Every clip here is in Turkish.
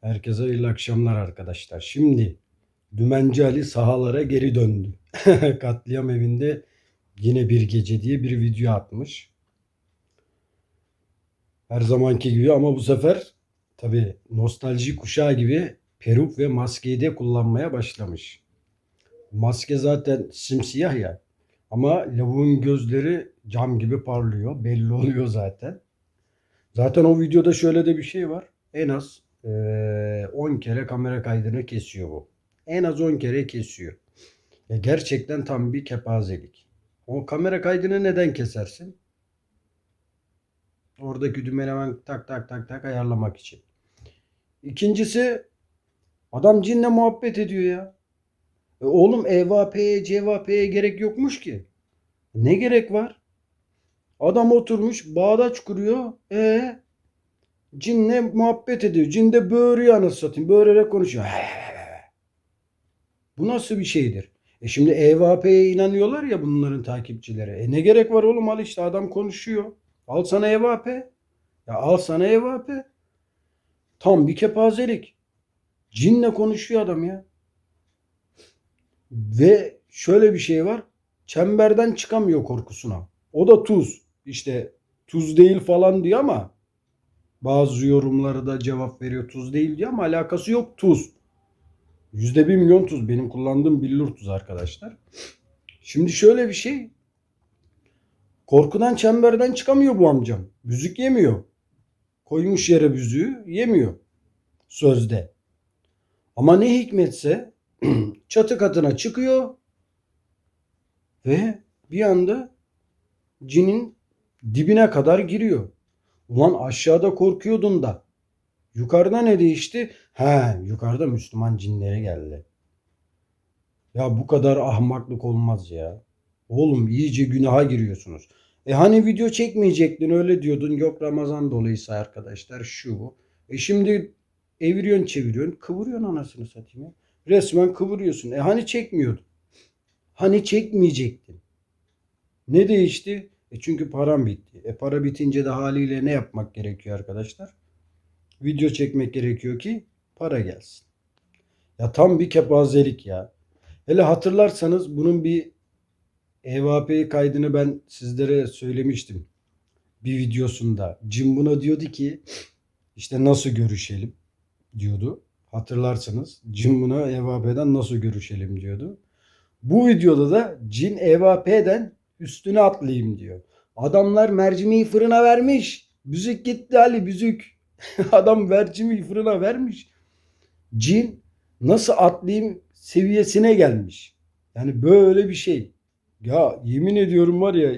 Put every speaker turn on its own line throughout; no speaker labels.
Herkese hayırlı akşamlar arkadaşlar. Şimdi Dümenci Ali sahalara geri döndü. Katliam evinde yine bir gece diye bir video atmış. Her zamanki gibi ama bu sefer tabi nostalji kuşağı gibi peruk ve maskeyi de kullanmaya başlamış. Maske zaten simsiyah ya. Ama lavuğun gözleri cam gibi parlıyor. Belli oluyor zaten. Zaten o videoda şöyle de bir şey var. En az 10 kere kamera kaydını kesiyor bu. En az 10 kere kesiyor. Ya gerçekten tam bir kepazelik. O kamera kaydını neden kesersin? Oradaki dümeni hemen tak tak tak tak ayarlamak için. İkincisi adam cinle muhabbet ediyor ya. E oğlum EVP'ye CVP'ye gerek yokmuş ki. Ne gerek var? Adam oturmuş bağdaç kuruyor. E cinle muhabbet ediyor. Cin de böğürüyor anasını satayım. Böğürerek konuşuyor. Bu nasıl bir şeydir? E şimdi EVP'ye inanıyorlar ya bunların takipçileri. E ne gerek var oğlum al işte adam konuşuyor. Al sana EVP. Ya al sana EVP. Tam bir kepazelik. Cinle konuşuyor adam ya. Ve şöyle bir şey var. Çemberden çıkamıyor korkusuna. O da tuz. İşte tuz değil falan diyor ama bazı yorumları da cevap veriyor tuz değil diyor ama alakası yok tuz. Yüzde bir milyon tuz. Benim kullandığım billur tuz arkadaşlar. Şimdi şöyle bir şey. Korkudan çemberden çıkamıyor bu amcam. Büzük yemiyor. Koymuş yere büzüğü yemiyor. Sözde. Ama ne hikmetse çatı katına çıkıyor ve bir anda cinin dibine kadar giriyor. Ulan aşağıda korkuyordun da. Yukarıda ne değişti? He, yukarıda Müslüman cinlere geldi. Ya bu kadar ahmaklık olmaz ya. Oğlum iyice günaha giriyorsunuz. E hani video çekmeyecektin öyle diyordun. Yok Ramazan dolayısı arkadaşlar şu bu. E şimdi eviriyorsun çeviriyorsun kıvırıyorsun anasını satayım ya. Resmen kıvırıyorsun. E hani çekmiyordun? Hani çekmeyecektin? Ne değişti? E çünkü param bitti. E para bitince de haliyle ne yapmak gerekiyor arkadaşlar? Video çekmek gerekiyor ki para gelsin. Ya tam bir kepazelik ya. Hele hatırlarsanız bunun bir EVP kaydını ben sizlere söylemiştim. Bir videosunda. Jim buna diyordu ki işte nasıl görüşelim diyordu. Hatırlarsınız. Jim buna EVP'den nasıl görüşelim diyordu. Bu videoda da Cin EVP'den üstüne atlayayım diyor. Adamlar mercimeği fırına vermiş. Büzük gitti Ali büzük. Adam mercimeği fırına vermiş. Cin nasıl atlayayım seviyesine gelmiş. Yani böyle bir şey. Ya yemin ediyorum var ya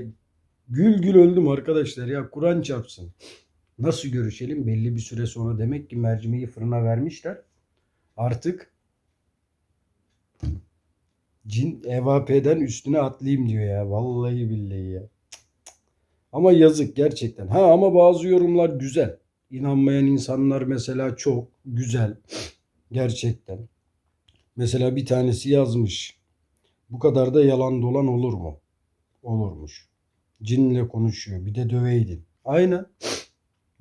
gül gül öldüm arkadaşlar ya Kur'an çarpsın. Nasıl görüşelim belli bir süre sonra demek ki mercimeği fırına vermişler. Artık Cin EVP'den üstüne atlayayım diyor ya. Vallahi billahi ya. Ama yazık gerçekten. Ha ama bazı yorumlar güzel. İnanmayan insanlar mesela çok güzel. Gerçekten. Mesela bir tanesi yazmış. Bu kadar da yalan dolan olur mu? Olurmuş. Cinle konuşuyor. Bir de döveydin. Aynen.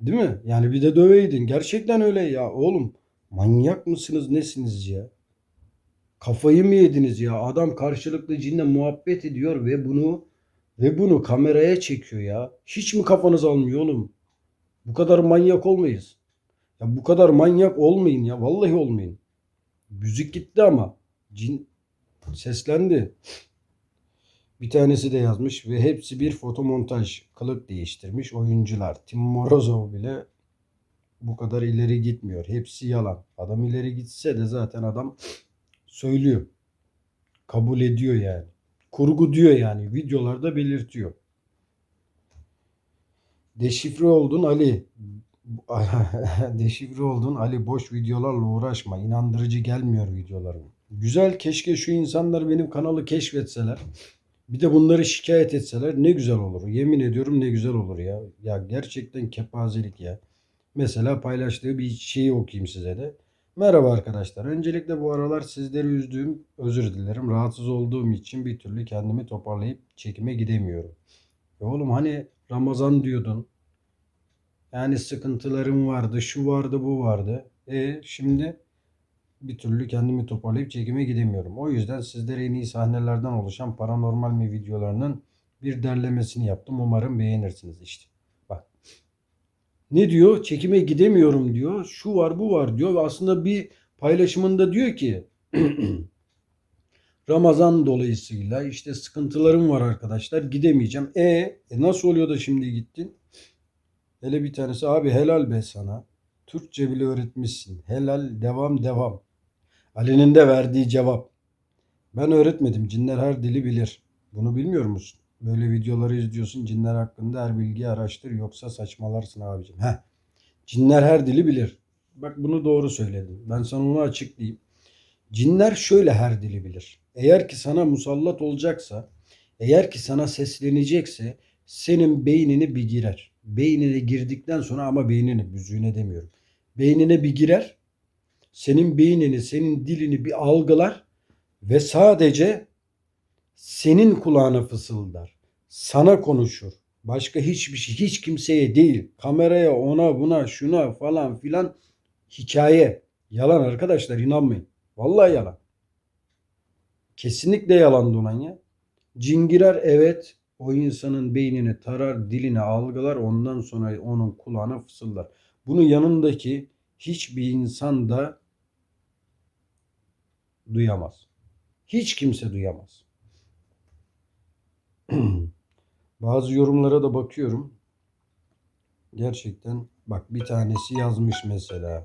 Değil mi? Yani bir de döveydin. Gerçekten öyle ya. Oğlum manyak mısınız nesiniz ya? Kafayı mı yediniz ya? Adam karşılıklı cinle muhabbet ediyor ve bunu ve bunu kameraya çekiyor ya. Hiç mi kafanız almıyor oğlum? Bu kadar manyak olmayız. Ya bu kadar manyak olmayın ya. Vallahi olmayın. Müzik gitti ama cin seslendi. Bir tanesi de yazmış ve hepsi bir fotomontaj kılık değiştirmiş oyuncular. Tim Morozov bile bu kadar ileri gitmiyor. Hepsi yalan. Adam ileri gitse de zaten adam söylüyor. Kabul ediyor yani. Kurgu diyor yani. Videolarda belirtiyor. Deşifre oldun Ali. Deşifre oldun Ali. Boş videolarla uğraşma. İnandırıcı gelmiyor videolarım. Güzel keşke şu insanlar benim kanalı keşfetseler. Bir de bunları şikayet etseler ne güzel olur. Yemin ediyorum ne güzel olur ya. Ya gerçekten kepazelik ya. Mesela paylaştığı bir şeyi okuyayım size de. Merhaba arkadaşlar. Öncelikle bu aralar sizleri üzdüğüm, özür dilerim. Rahatsız olduğum için bir türlü kendimi toparlayıp çekime gidemiyorum. Ya oğlum hani Ramazan diyordun. Yani sıkıntılarım vardı, şu vardı, bu vardı. E şimdi bir türlü kendimi toparlayıp çekime gidemiyorum. O yüzden sizlere en iyi sahnelerden oluşan paranormal mi videolarının bir derlemesini yaptım. Umarım beğenirsiniz işte. Ne diyor? Çekime gidemiyorum diyor. Şu var, bu var diyor ve aslında bir paylaşımında diyor ki Ramazan dolayısıyla işte sıkıntılarım var arkadaşlar. Gidemeyeceğim. E, e nasıl oluyor da şimdi gittin? Hele bir tanesi abi helal be sana. Türkçe bile öğretmişsin. Helal devam devam. Ali'nin de verdiği cevap. Ben öğretmedim. Cinler her dili bilir. Bunu bilmiyor musun? Böyle videoları izliyorsun. Cinler hakkında her bilgiyi araştır. Yoksa saçmalarsın abicim. Heh. Cinler her dili bilir. Bak bunu doğru söyledin. Ben sana onu açıklayayım. Cinler şöyle her dili bilir. Eğer ki sana musallat olacaksa, eğer ki sana seslenecekse senin beynini bir girer. Beynine girdikten sonra ama beynini, büzüğüne demiyorum. Beynine bir girer. Senin beynini, senin dilini bir algılar ve sadece senin kulağına fısıldar. Sana konuşur. Başka hiçbir şey, hiç kimseye değil. Kameraya, ona, buna, şuna falan filan hikaye. Yalan arkadaşlar inanmayın. Vallahi yalan. Kesinlikle yalan dolan ya. Cingirer evet o insanın beynini tarar, dilini algılar ondan sonra onun kulağına fısıldar. Bunu yanındaki hiçbir insan da duyamaz. Hiç kimse duyamaz. Bazı yorumlara da bakıyorum. Gerçekten bak bir tanesi yazmış mesela.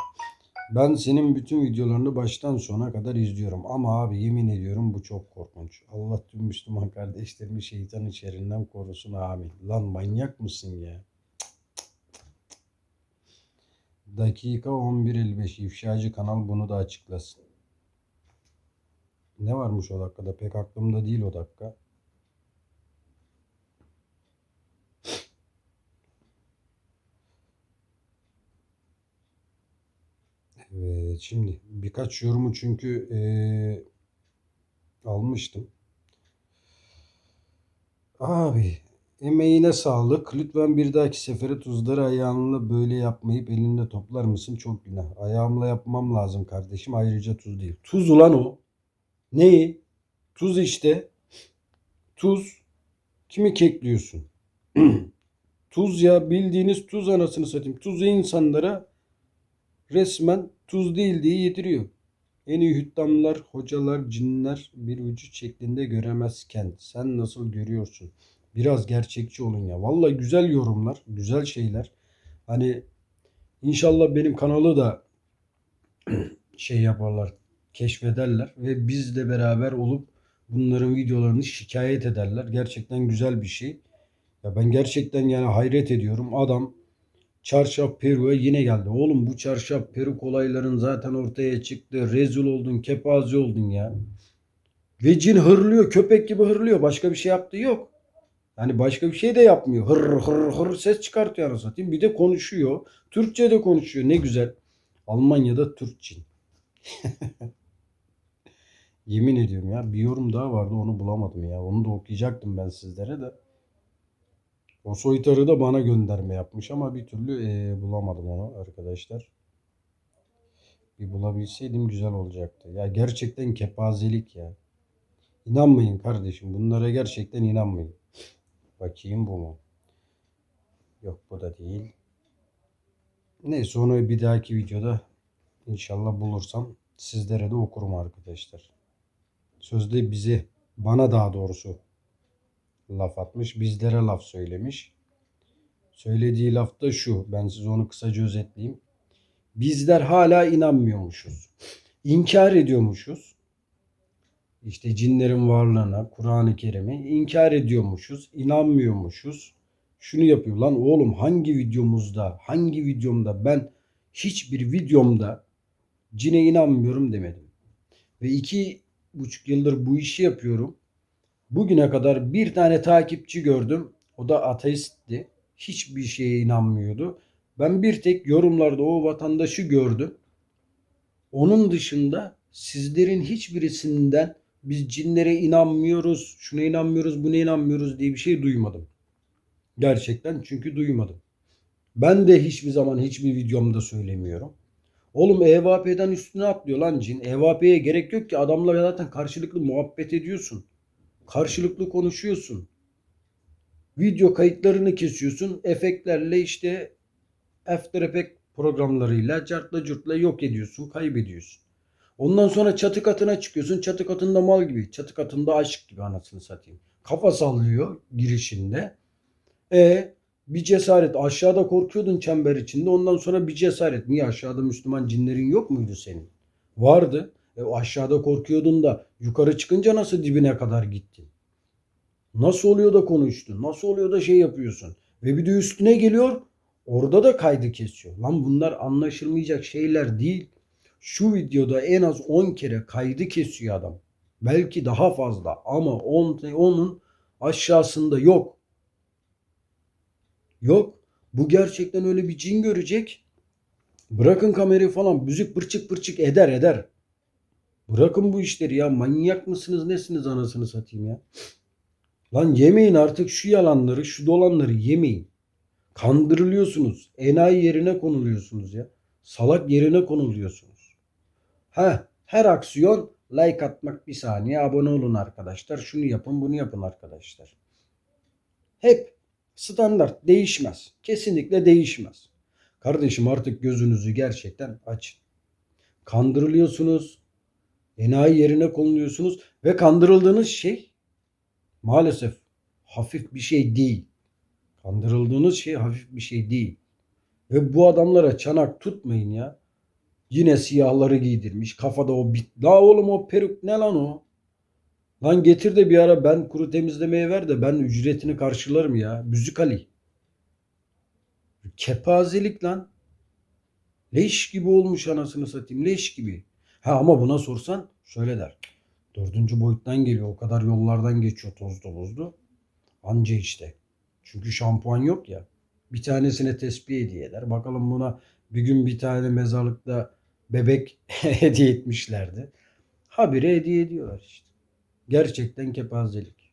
Ben senin bütün videolarını baştan sona kadar izliyorum. Ama abi yemin ediyorum bu çok korkunç. Allah tüm Müslüman kardeşlerimi şeytan içerinden korusun amin. Lan manyak mısın ya? Dakika 11.55 ifşacı kanal bunu da açıklasın. Ne varmış o dakikada? Pek aklımda değil o dakika. Evet, şimdi birkaç yorumu çünkü eee, almıştım. Abi emeğine sağlık. Lütfen bir dahaki sefere tuzları ayağınla böyle yapmayıp elinde toplar mısın? Çok günah. Ayağımla yapmam lazım kardeşim. Ayrıca tuz değil. Tuz ulan o. Neyi? Tuz işte. Tuz. Kimi kekliyorsun? Tuz ya bildiğiniz tuz anasını satayım. Tuzu insanlara resmen tuz değil diye yediriyor. En iyi hüddamlar, hocalar, cinler bir vücut şeklinde göremezken sen nasıl görüyorsun? Biraz gerçekçi olun ya. Vallahi güzel yorumlar, güzel şeyler. Hani inşallah benim kanalı da şey yaparlar, keşfederler ve bizle beraber olup bunların videolarını şikayet ederler. Gerçekten güzel bir şey. Ya ben gerçekten yani hayret ediyorum. Adam çarşaf peruğa yine geldi. Oğlum bu çarşaf peruk olayların zaten ortaya çıktı. Rezil oldun, kepaze oldun ya. Ve cin hırlıyor, köpek gibi hırlıyor. Başka bir şey yaptığı yok. Yani başka bir şey de yapmıyor. Hır hır hır ses çıkartıyor anasını satayım. Bir de konuşuyor. Türkçe de konuşuyor. Ne güzel. Almanya'da Türk cin. Yemin ediyorum ya bir yorum daha vardı onu bulamadım ya. Onu da okuyacaktım ben sizlere de. O soytarı da bana gönderme yapmış ama bir türlü e, bulamadım onu arkadaşlar. Bir bulabilseydim güzel olacaktı. Ya gerçekten kepazelik ya. İnanmayın kardeşim. Bunlara gerçekten inanmayın. Bakayım bu mu? Yok bu da değil. Neyse onu bir dahaki videoda inşallah bulursam sizlere de okurum arkadaşlar. Sözde bize, bana daha doğrusu laf atmış. Bizlere laf söylemiş. Söylediği laf da şu. Ben size onu kısaca özetleyeyim. Bizler hala inanmıyormuşuz. İnkar ediyormuşuz. İşte cinlerin varlığına, Kur'an-ı Kerim'i inkar ediyormuşuz. inanmıyormuşuz. Şunu yapıyor lan oğlum hangi videomuzda, hangi videomda ben hiçbir videomda cine inanmıyorum demedim. Ve iki buçuk yıldır bu işi yapıyorum. Bugüne kadar bir tane takipçi gördüm. O da ateistti. Hiçbir şeye inanmıyordu. Ben bir tek yorumlarda o vatandaşı gördüm. Onun dışında sizlerin hiçbirisinden biz cinlere inanmıyoruz, şuna inanmıyoruz, buna inanmıyoruz diye bir şey duymadım. Gerçekten çünkü duymadım. Ben de hiçbir zaman hiçbir videomda söylemiyorum. Oğlum EVP'den üstüne atlıyor lan cin. EVP'ye gerek yok ki adamla zaten karşılıklı muhabbet ediyorsun. Karşılıklı konuşuyorsun. Video kayıtlarını kesiyorsun. Efektlerle işte After Effects programlarıyla cartla curtla yok ediyorsun, kaybediyorsun. Ondan sonra çatı katına çıkıyorsun. Çatı katında mal gibi. Çatı katında aşık gibi anasını satayım. Kafa sallıyor girişinde. E bir cesaret. Aşağıda korkuyordun çember içinde. Ondan sonra bir cesaret. Niye aşağıda Müslüman cinlerin yok muydu senin? Vardı. E o aşağıda korkuyordun da yukarı çıkınca nasıl dibine kadar gittin? Nasıl oluyor da konuştun? Nasıl oluyor da şey yapıyorsun? Ve bir de üstüne geliyor. Orada da kaydı kesiyor. Lan bunlar anlaşılmayacak şeyler değil. Şu videoda en az 10 kere kaydı kesiyor adam. Belki daha fazla ama on, onun aşağısında yok. Yok. Bu gerçekten öyle bir cin görecek. Bırakın kamerayı falan müzik pırçık pırçık eder eder. Bırakın bu işleri ya. Manyak mısınız nesiniz anasını satayım ya. Lan yemeyin artık şu yalanları şu dolanları yemeyin. Kandırılıyorsunuz. Enayi yerine konuluyorsunuz ya. Salak yerine konuluyorsunuz. Ha, her aksiyon like atmak bir saniye abone olun arkadaşlar. Şunu yapın bunu yapın arkadaşlar. Hep standart değişmez. Kesinlikle değişmez. Kardeşim artık gözünüzü gerçekten açın. Kandırılıyorsunuz. Enayi yerine konuluyorsunuz ve kandırıldığınız şey maalesef hafif bir şey değil. Kandırıldığınız şey hafif bir şey değil. Ve bu adamlara çanak tutmayın ya. Yine siyahları giydirmiş. Kafada o bit. La oğlum o peruk ne lan o? Lan getir de bir ara ben kuru temizlemeye ver de ben ücretini karşılarım ya. Müzik Ali. Kepazelik lan. Leş gibi olmuş anasını satayım. Leş gibi. Ha ama buna sorsan şöyle der. Dördüncü boyuttan geliyor. O kadar yollardan geçiyor tozlu bozdu. Anca işte. Çünkü şampuan yok ya. Bir tanesine tesbih hediye eder. Bakalım buna bir gün bir tane mezarlıkta bebek hediye etmişlerdi. Habire hediye ediyorlar işte. Gerçekten kepazelik.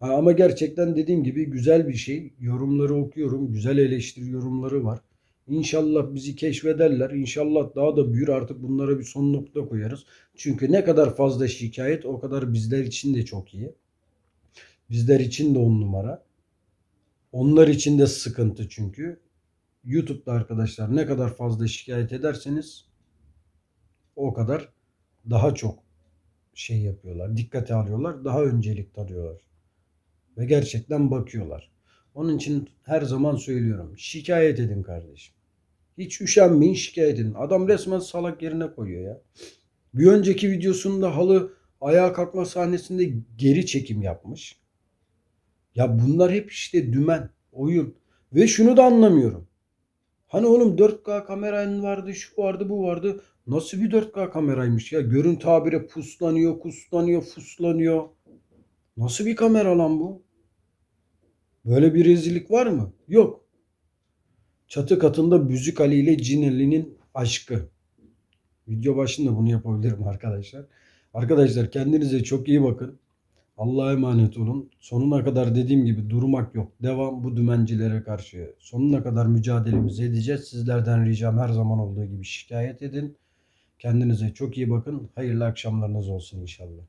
Ha, ama gerçekten dediğim gibi güzel bir şey. Yorumları okuyorum. Güzel eleştiri yorumları var. İnşallah bizi keşfederler. İnşallah daha da büyür artık bunlara bir son nokta koyarız. Çünkü ne kadar fazla şikayet o kadar bizler için de çok iyi. Bizler için de on numara. Onlar için de sıkıntı çünkü. YouTube'da arkadaşlar ne kadar fazla şikayet ederseniz o kadar daha çok şey yapıyorlar. Dikkate alıyorlar. Daha öncelik tarıyorlar. Ve gerçekten bakıyorlar. Onun için her zaman söylüyorum. Şikayet edin kardeşim. Hiç üşenmeyin şikayet edin. Adam resmen salak yerine koyuyor ya. Bir önceki videosunda halı ayağa kalkma sahnesinde geri çekim yapmış. Ya bunlar hep işte dümen, oyun. Ve şunu da anlamıyorum. Hani oğlum 4K kameran vardı, şu vardı, bu vardı. Nasıl bir 4K kameraymış ya? Görüntü habire puslanıyor, kuslanıyor, fuslanıyor. Nasıl bir kamera lan bu? Böyle bir rezillik var mı? Yok. Çatı katında Büzük Ali ile Cinelli'nin aşkı. Video başında bunu yapabilirim arkadaşlar. Arkadaşlar kendinize çok iyi bakın. Allah'a emanet olun. Sonuna kadar dediğim gibi durmak yok. Devam bu dümencilere karşı. Sonuna kadar mücadelemizi edeceğiz. Sizlerden ricam her zaman olduğu gibi şikayet edin. Kendinize çok iyi bakın. Hayırlı akşamlarınız olsun inşallah.